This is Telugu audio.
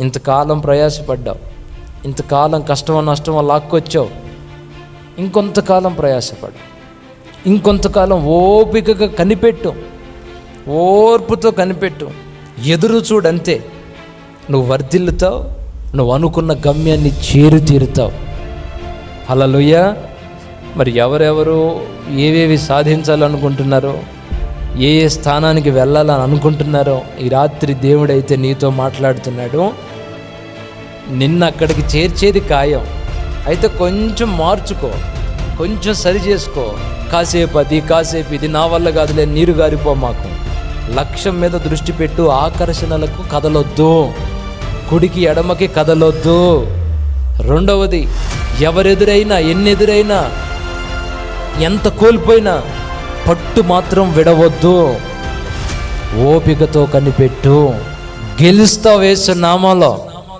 ఇంతకాలం ప్రయాసపడ్డావు. ఇంతకాలం కష్టమో నష్టమో లాక్కొచ్చావు. ఇంకొంతకాలం ప్రయాసపడు ఇంకొంతకాలం ఓపికగా కనిపెట్టు ఓర్పుతో కనిపెట్టు ఎదురు చూడంతే నువ్వు వర్ధిల్లుతావు నువ్వు అనుకున్న గమ్యాన్ని చేరు తీరుతావు హలలుయ్య మరి ఎవరెవరు ఏవేవి సాధించాలనుకుంటున్నారో ఏ ఏ స్థానానికి వెళ్ళాలని అనుకుంటున్నారో ఈ రాత్రి దేవుడైతే నీతో మాట్లాడుతున్నాడు. నిన్న అక్కడికి చేర్చేది ఖాయం. అయితే కొంచెం మార్చుకో కొంచెం సరి చేసుకో. కాసేపు అది కాసేపు ఇది నా వల్ల కాదులే నీరు గారిపో మాకు. లక్ష్యం మీద దృష్టి పెట్టు ఆకర్షణలకు కదలొద్దు. కుడికి ఎడమకి కదలొద్దు. రెండవది ఎవరెదురైనా ఎన్నెదురైనా ఎంత కోల్పోయినా పట్టు మాత్రం విడవద్దు. ఓపికతో కనిపెట్టు. గెలుస్తావేసు వేసు నామాలో